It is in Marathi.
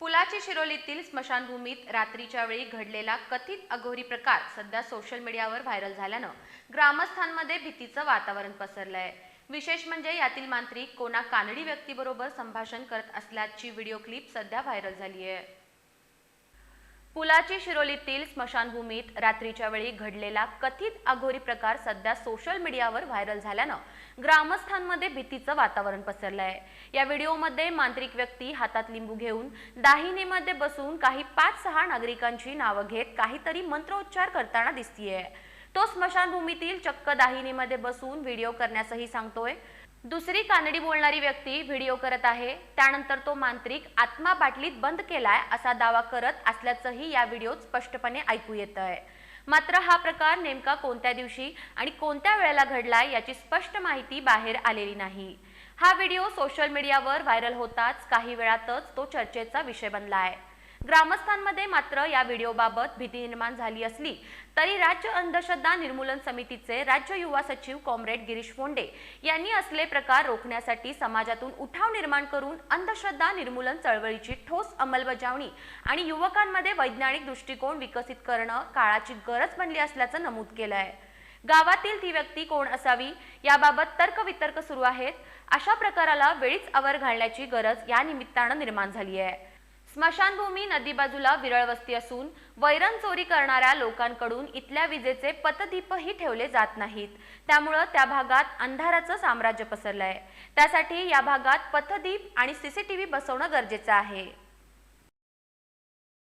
पुलाची शिरोलीतील स्मशानभूमीत रात्रीच्या वेळी घडलेला कथित अघोरी प्रकार सध्या सोशल मीडियावर व्हायरल झाल्यानं ग्रामस्थांमध्ये भीतीचं वातावरण पसरलंय. विशेष म्हणजे यातील मांत्रिक कोणा कानडी व्यक्तीबरोबर संभाषण करत असल्याची व्हिडिओ क्लिप सध्या व्हायरल झाली आहे पुलाची शिरोलीतील स्मशानभूमीत रात्रीच्या वेळी घडलेला कथित अघोरी प्रकार सध्या सोशल मीडियावर व्हायरल झाल्यानं ग्रामस्थांमध्ये भीतीचं वातावरण पसरलंय. या व्हिडिओमध्ये मांत्रिक व्यक्ती हातात लिंबू घेऊन दाहिनीमध्ये बसून काही पाच सहा नागरिकांची नावं घेत काहीतरी मंत्रोच्चार करताना दिसतीये. तो स्मशानभूमीतील चक्क दाहिनीमध्ये बसून व्हिडिओ करण्यासही सांगतोय. दुसरी कानडी बोलणारी व्यक्ती व्हिडिओ करत आहे. त्यानंतर तो मांत्रिक आत्मा बाटलीत बंद केलाय असा दावा करत असल्याचंही या व्हिडिओत स्पष्टपणे ऐकू येत आहे मात्र हा प्रकार नेमका कोणत्या दिवशी आणि कोणत्या वेळेला घडलाय याची स्पष्ट माहिती बाहेर आलेली नाही. हा व्हिडिओ सोशल मीडियावर व्हायरल होताच काही वेळातच तो चर्चेचा विषय बनला आहे ग्रामस्थांमध्ये मात्र या व्हिडिओबाबत भीती निर्माण झाली असली तरी राज्य अंधश्रद्धा निर्मूलन समितीचे राज्य युवा सचिव कॉम्रेड गिरीश फोंडे यांनी असले प्रकार रोखण्यासाठी समाजातून उठाव निर्माण करून अंधश्रद्धा निर्मूलन चळवळीची ठोस अंमलबजावणी आणि युवकांमध्ये वैज्ञानिक दृष्टिकोन विकसित करणं काळाची गरज बनली असल्याचं नमूद केलं आहे गावातील ती व्यक्ती कोण असावी याबाबत तर्कवितर्क सुरू आहेत. अशा प्रकाराला वेळीच आवर घालण्याची गरज या निमित्तानं निर्माण झाली आहे स्मशानभूमी नदी बाजूला विरळ वस्ती असून वैरण चोरी करणाऱ्या लोकांकडून इथल्या विजेचे पतदीपही ठेवले जात नाहीत. त्यामुळं त्या भागात अंधाराचं साम्राज्य पसरलंय. त्यासाठी या भागात पथदीप आणि सीसीटीव्ही बसवणं गरजेचं आहे.